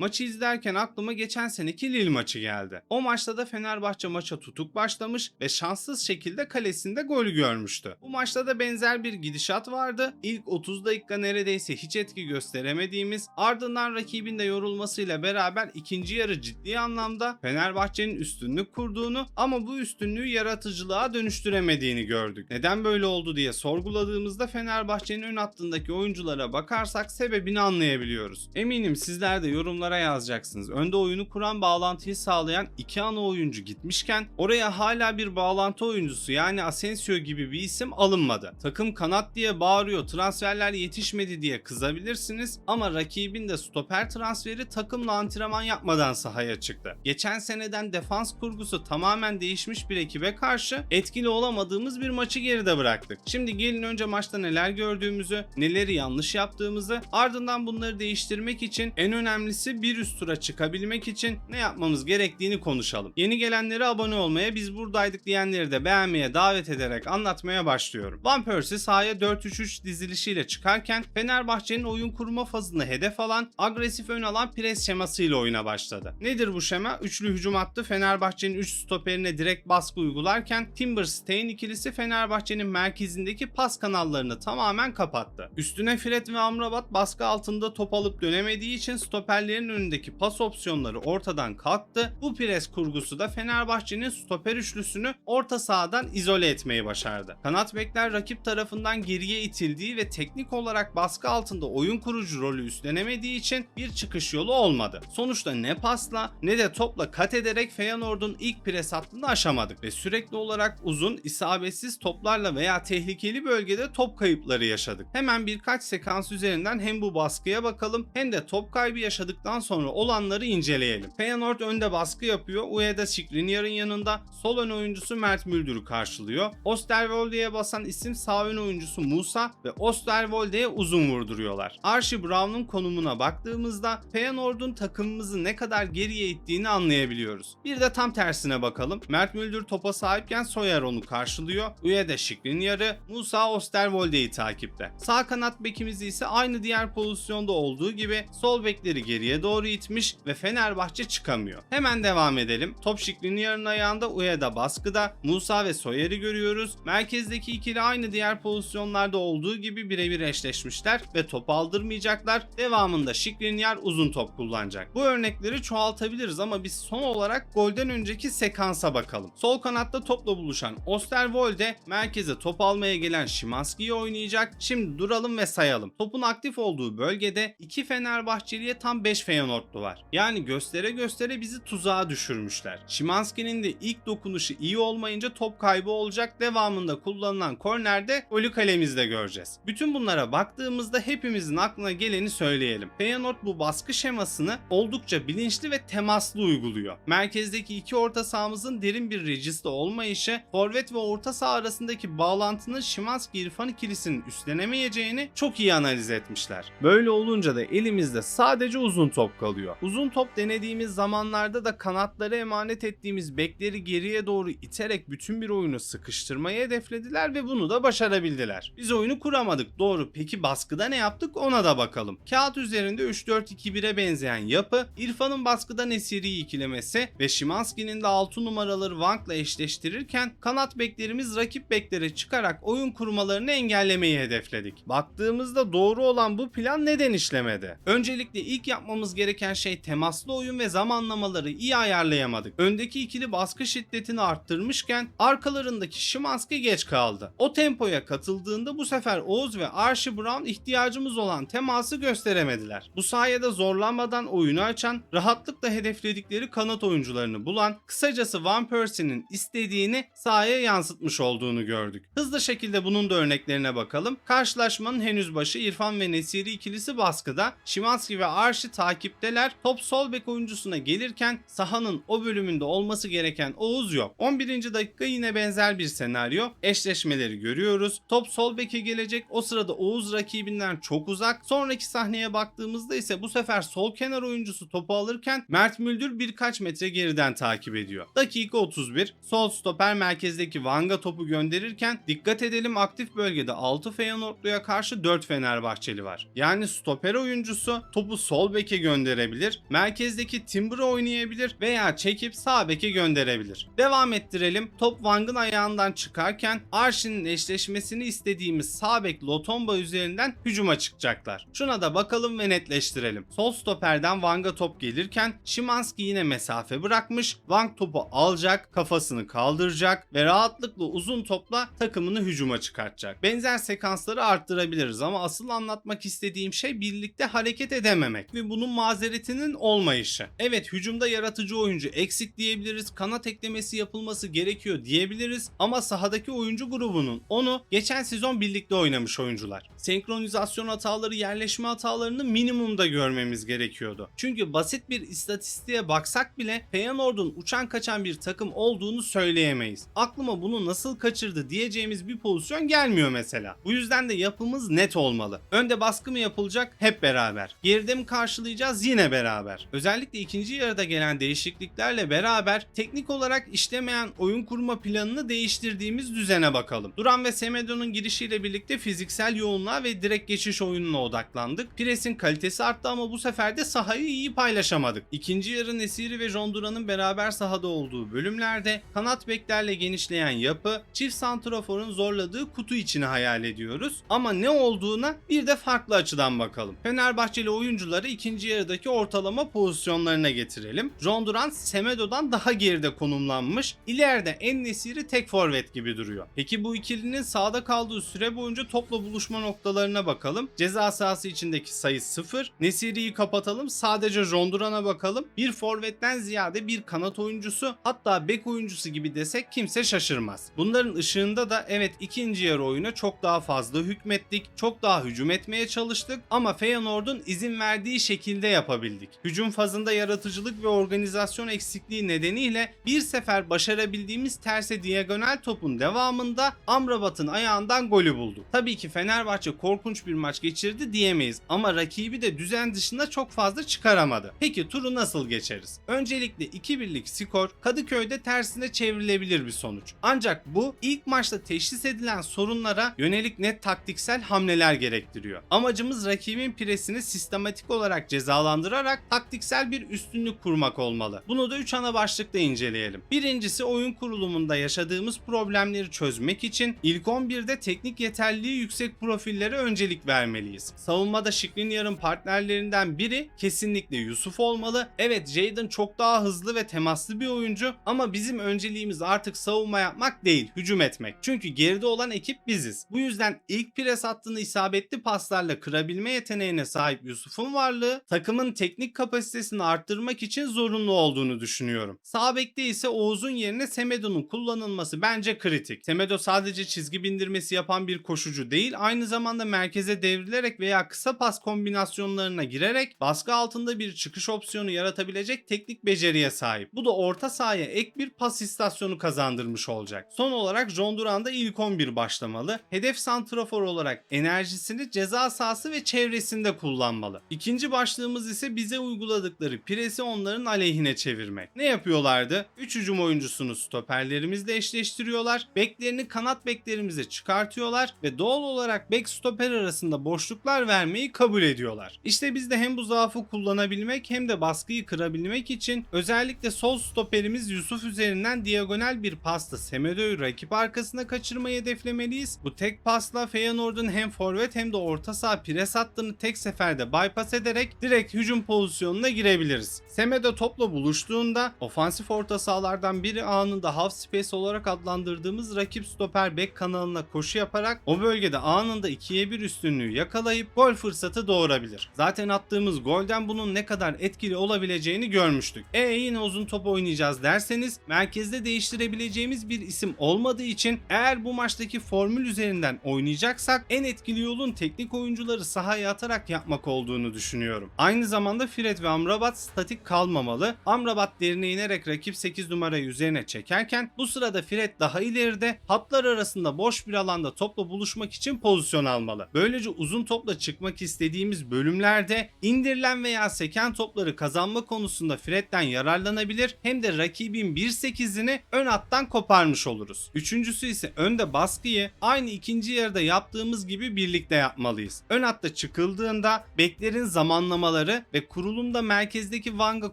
Maçı izlerken aklıma geçen seneki Lille maçı geldi. O maçta da Fenerbahçe maça tutuk başlamış ve şanssız şekilde kalesinde gol görmüştü. Bu maçta da benzer bir gidişat vardı. İlk 30 dakika neredeyse hiç etki gösteremediğimiz ardından rakibin de yorulmasıyla beraber ikinci yarı ciddi anlamda Fenerbahçe'nin üstünlük kurduğunu ama bu üstünlüğü yaratıcılığa dönüştüremediğini gördük. Neden böyle oldu diye sorguladığımızda Fenerbahçe'nin ön hattındaki oyunculara bakarsak sebebini anlayabiliyoruz. Eminim sizler de yorumlara yazacaksınız. Önde oyunu kuran bağlantıyı sağlayan iki ana oyuncu gitmişken oraya hala bir bağlantı oyuncusu yani Asensio gibi bir isim alınmadı. Takım kanat diye bağırıyor, transferler yetişmedi diye kızabilirsiniz ama rakibin de stoper transferi takımla antrenman yapmadan sahaya çıktı. Geçen seneden defans kurgusu tamamen değişmiş bir ekibe karşı etkili olamadığımız bir maçı geride bıraktık. Şimdi gelin önce maçta neler gördüğümüzü, neleri yanlış yaptığımızı, ardından bunları değiştirmek için en önemlisi bir üst tura çıkabilmek için ne yapmamız gerektiğini konuşalım. Yeni gelenlere abone olmaya, biz buradaydık diyenleri de beğenmeye davet ederek anlatmaya başlıyorum. Van Persie sahaya 4-3-3 dizilişiyle çıkarken Fenerbahçe'nin oyun kurma fazını hedef alan, agresif ön alan pres şemasıyla oyuna başladı. Nedir bu şema? Üçlü hücum attı. Fenerbahçe'nin 3 stoperine direkt baskı uygularken Timber Stein ikilisi Fenerbahçe'nin merkezindeki pas kanallarını tamamen kapattı. Üstüne Fred ve Amrabat baskı altında top alıp dönemediği için stoperlerin önündeki pas opsiyonları ortadan kalktı. Bu pres kurgusu da Fenerbahçe'nin stoper üçlüsünü orta sahadan izole etmeyi başardı. Kanat bekler rakip tarafından geriye itildiği ve teknik olarak baskı altında oyun kurucu rolü üstlenemediği için bir çıkış yolu olmadı. Sonuçta ne pasla ne de topla kat ederek Feyenoord'un ilk pres hattını aşamadık ve sürekli olarak uzun, isabetsiz toplarla veya tehlikeli bölgede top kayıpları yaşadık. Hemen birkaç sekans üzerinden hem bu baskıya bakalım hem de top kaybı yaşadıktan sonra olanları inceleyelim. Feyenoord önde baskı yapıyor. Ueda Skriniar'ın yanında sol ön oyuncusu Mert Müldür'ü karşılıyor. Osterwolde'ye basan isim sağ ön oyuncusu Musa ve Osterwolde'ye uzun vurduruyorlar. Archie Brown'un konumuna baktığımızda Feyenoord'un takımımızı ne kadar geriye ittiğini anlayabiliyoruz. Bir de tam tersine bakalım. Mert Müldür topa sahipken Soyer onu karşılıyor. Ueda Skriniar'ı, Musa Osterwolde'yi takipte. Sağ kanat bekimizi ise aynı diğer pozisyonda olduğu gibi sol bekleri geriye doğru itmiş ve Fenerbahçe çıkamıyor. Hemen devam edelim. Top Skriniar'ın ayağında Ueda baskıda. Musa ve Soyer'i görüyoruz. Merkezdeki ikili aynı diğer pozisyonlarda olduğu gibi birebir eşleşmişler ve top aldırmayacaklar. Devamında Skriniar uzun top kullanacak. Bu örnekleri çoğaltabiliriz ama biz son olarak golden önceki sekansa bakalım. Sol kanatta topla buluşan Osterwolde merkeze top almaya gelen Szymanski'yi oynayacak. Şimdi duralım ve sayalım. Topun aktif olduğu bölgede 2 Fenerbahçeli'ye tam 5 Feyenoordlu var. Yani göstere göstere bizi tuzağa düşürmüşler. Szymanski'nin de ilk dokunuşu iyi olmayınca top kaybı olacak. Devamında kullanılan kornerde golü kalemizde göreceğiz. Bütün bunlara baktığımızda hepimizin aklına geleni söyleyelim. Feyenoord bu baskı şemasını oldukça bilinçli ve temaslı uyguluyor. Merkezdeki iki orta sahamızın derin bir registe olmayışı, forvet ve orta saha arasındaki bağlantının Szymanski İrfan ikilisinin üstlenemeyeceğini çok iyi analiz etmişler. Böyle olunca da elimizde sadece uzun top kalıyor. Uzun top denediğimiz zamanlarda da kanatlara emanet ettiğimiz bekleri geriye doğru iterek bütün bir oyunu sıkıştırmayı hedeflediler ve bunu da başarabildiler. Biz oyunu kuramadık doğru peki baskıda ne yaptık ona da bakalım. Kağıt üzerinde 3-4-2-1'e benzeyen yapı İrfan'ın baskıda Nesiri'yi ikilemesi ve Szymanski'nin de 6 numaraları Wank'la eşleştirirken kanat beklerimiz rakip beklere çıkarak oyun kurmalarını engellemeyi hedefledik. Baktığımızda doğru olan bu plan neden işlemedi? Öncelikle ilk yapmamız gereken şey temaslı oyun ve zamanlamaları iyi ayarlayamadık. Öndeki ikili baskı şiddetini arttırmışken arkalarındaki Szymanski geç kaldı. O tempoya katıldığında bu sefer Oğuz ve Archie Brown ihtiyacımız olan teması gösteremediler. Bu sayede zorlanmadan oyunu açan, rahatlıkla hedefledikleri kanat oyuncularını bulan, kısacası Van Persie'nin istediğini sahaya yansıtmış olduğunu gördük. Hızlı şekilde bunun da örneklerine bakalım. Karşılaşmanın henüz başı İrfan ve Nesiri ikilisi baskıda, Szymanski ve Archie takipteler. Top sol bek oyuncusuna gelirken sahanın o bölümünde olması gereken Oğuz yok. 11. dakika yine benzer bir senaryo. Eşleşmeleri görüyoruz. Top sol beke gelecek. O sırada Oğuz rakibinden çok uzak. Sonraki sahneye baktığımızda ise bu sefer sol kenar oyuncusu topu alırken Mert Müldür birkaç metre geriden takip ediyor. Dakika 31. Sol stoper merkezdeki Vanga topu gönderirken dikkat edelim aktif bölgede 6 Feyenoordlu'ya karşı 4 Fenerbahçeli var. Yani stoper oyuncusu topu sol beke gönderebilir, merkezdeki Timber'ı oynayabilir veya çekip sağ beke gönderebilir. Devam ettirelim. Top Wang'ın ayağından çıkarken Arşin'in eşleşmesini istediğimiz sağ bek Lotomba üzerinden hücuma çıkacaklar. Şuna da bakalım ve netleştirelim. Sol stoperden Wang'a top gelirken Şimanski yine mesafe bırakmış. Wang topu alacak, kafasını kaldıracak ve rahatlıkla uzun topla takımını hücuma çıkartacak. Benzer sekansları arttırabiliriz ama asıl anlatmak istediğim şey birlikte hareket edememek ve bunun mazeretinin olmayışı. Evet hücumda yaratıcı oyuncu eksik diyebiliriz. Kanat eklemesi yapılması gerekiyor diyebiliriz ama sahadaki oyuncu grubunun onu geçen sezon birlikte oynamış oyuncular. Senkronizasyon hataları, yerleşme hatalarını minimumda görmemiz gerekiyordu. Çünkü basit bir istatistiğe baksak bile Feyenoord'un uçan kaçan bir takım olduğunu söyleyemeyiz. Aklıma bunu nasıl kaçırdı diyeceğimiz bir pozisyon gelmiyor mesela. Bu yüzden de yapımız net olmalı. Önde baskı mı yapılacak? Hep beraber. Geride mi karşılayacağız? Yine beraber. Özellikle ikinci yarıda gelen değişikliklerle beraber teknik olarak işlemeyen oyun kurma planını değiştirdiğimiz düzene bakalım. Duran ve Semedo'nun girişiyle birlikte fiziksel yoğunluğa ve direkt geçiş oyununa odaklandık. Presin kalitesi arttı ama bu sefer de sahayı iyi paylaşamadık. İkinci yarı Nesiri ve John Duran'ın beraber sahada olduğu bölümlerde kanat beklerle genişleyen yapı çift santraforun zorladığı kutu içini hayal ediyoruz. Ama ne olduğuna bir de farklı açıdan bakalım. Fenerbahçeli oyuncuları ikinci yarıdaki ortalama pozisyonlarına getirelim. John Duran Semedo'dan daha geride konumlanmış. İleride En Nesiri tek forvet gibi duruyor. Peki bu ikilinin sağda kaldığı süre boyunca topla buluşma noktalarına bakalım. Ceza sahası içindeki sayı 0. Nesiri'yi kapatalım. Sadece John Duran'a bakalım. Bir forvetten ziyade bir kanat oyuncusu hatta bek oyuncusu gibi desek kimse şaşırmaz. Bunların ışığında da evet ikinci yarı oyuna çok daha fazla hükmettik. Çok daha hücum etmeye çalıştık ama Feyenoord'un izin verdiği şekilde yapabildik. Hücum fazında yaratıcılık ve organizasyon eksikliği nedeniyle bir sefer başarabildiğimiz terse diagonal topun devamında Amrabat'ın ayağından golü bulduk. Tabii ki Fenerbahçe korkunç bir maç geçirdi diyemeyiz ama rakibi de düzen dışında çok fazla çıkaramadı. Peki turu nasıl geçeriz? Öncelikle 2-1'lik skor Kadıköy'de tersine çevrilebilir bir sonuç. Ancak bu ilk maçta teşhis edilen sorunlara yönelik net taktiksel hamleler gerektiriyor. Amacımız rakibin presini sistematik olarak cezalandırarak taktiksel bir üstünlük kurmak olmalı. Bunu da 3 ana başlıkta inceleyelim. Birincisi oyun kurulumunda yaşadığımız problemleri çözmek için ilk 11'de teknik yeterliliği yüksek profillere öncelik vermeliyiz. Savunmada Şikrinyar'ın partnerlerinden biri kesinlikle Yusuf olmalı. Evet Jadon çok daha hızlı ve temaslı bir oyuncu ama bizim önceliğimiz artık savunma yapmak değil, hücum etmek. Çünkü geride olan ekip biziz. Bu yüzden ilk pres hattını isabetli paslarla kırabilme yeteneğine sahip Yusuf'un varlığı takımın teknik kapasitesini arttırmak için zorunlu olduğunu düşünüyorum. Sağ ise Oğuz'un yerine Semedo'nun kullanılması bence kritik. Semedo sadece çizgi bindirmesi yapan bir koşucu değil, aynı zamanda merkeze devrilerek veya kısa pas kombinasyonlarına girerek baskı altında bir çıkış opsiyonu yaratabilecek teknik beceriye sahip. Bu da orta sahaya ek bir pas istasyonu kazandırmış olacak. Son olarak John Duran da ilk 11 başlamalı. Hedef santrafor olarak enerjisini ceza sahası ve çevresinde kullanmalı. İkinci başlığımız ise bize uyguladıkları presi onların aleyhine çevirmek. Ne yapıyorlardı? 3 hücum oyuncusunu stoperlerimizle eşleştiriyorlar. Beklerini kanat beklerimize çıkartıyorlar ve doğal olarak bek stoper arasında boşluklar vermeyi kabul ediyorlar. İşte biz de hem bu zaafı kullanabilmek hem de baskıyı kırabilmek için özellikle sol stoperimiz Yusuf üzerinden diagonal bir pasta Semedo'yu rakip arkasına kaçırmayı hedeflemeliyiz. Bu tek pasla Feyenoord'un hem forvet hem de orta saha pres hattını tek seferde bypass ederek direkt hücum pozisyonuna girebiliriz. Semedo topla buluştuğunda ofansif orta sahalardan biri anında half space olarak adlandırdığımız rakip stoper bek kanalına koşu yaparak o bölgede anında 2'ye 1 üstünlüğü yakalayıp gol fırsatı doğurabilir. Zaten attığımız golden bunun ne kadar etkili olabileceğini görmüştük. E yine uzun top oynayacağız derseniz merkezde değiştirebileceğimiz bir isim olmadığı için eğer bu maçtaki formül üzerinden oynayacaksak en etkili yolun teknik oyuncuları sahaya atarak yapmak olduğunu düşünüyorum. Zamanda Fred ve Amrabat statik kalmamalı. Amrabat derine inerek rakip 8 numarayı üzerine çekerken bu sırada Fred daha ileride hatlar arasında boş bir alanda topla buluşmak için pozisyon almalı. Böylece uzun topla çıkmak istediğimiz bölümlerde indirilen veya seken topları kazanma konusunda Fred'den yararlanabilir hem de rakibin 1.8'ini ön hattan koparmış oluruz. Üçüncüsü ise önde baskıyı aynı ikinci yarıda yaptığımız gibi birlikte yapmalıyız. Ön hatta çıkıldığında beklerin zamanlamaları oyuncuları ve kurulumda merkezdeki Vang'a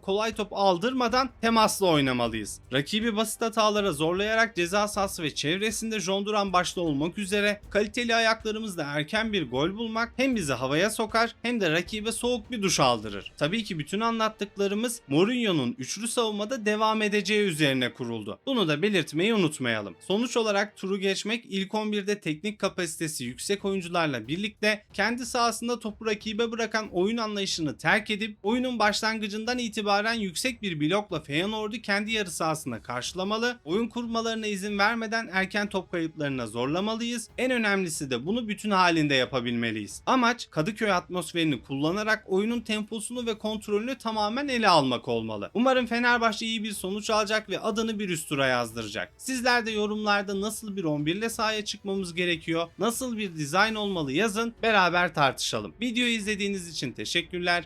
kolay top aldırmadan temasla oynamalıyız. Rakibi basit hatalara zorlayarak ceza sahası ve çevresinde jonduran başta olmak üzere kaliteli ayaklarımızla erken bir gol bulmak hem bizi havaya sokar hem de rakibe soğuk bir duş aldırır. Tabii ki bütün anlattıklarımız Mourinho'nun üçlü savunmada devam edeceği üzerine kuruldu. Bunu da belirtmeyi unutmayalım. Sonuç olarak turu geçmek ilk 11'de teknik kapasitesi yüksek oyuncularla birlikte kendi sahasında topu rakibe bırakan oyun anlayışını terk edip oyunun başlangıcından itibaren yüksek bir blokla Feyenoord'u kendi yarı sahasında karşılamalı, oyun kurmalarına izin vermeden erken top kayıplarına zorlamalıyız. En önemlisi de bunu bütün halinde yapabilmeliyiz. Amaç Kadıköy atmosferini kullanarak oyunun temposunu ve kontrolünü tamamen ele almak olmalı. Umarım Fenerbahçe iyi bir sonuç alacak ve adını bir üst tura yazdıracak. Sizler de yorumlarda nasıl bir 11 ile sahaya çıkmamız gerekiyor, nasıl bir dizayn olmalı yazın, beraber tartışalım. Videoyu izlediğiniz için teşekkürler.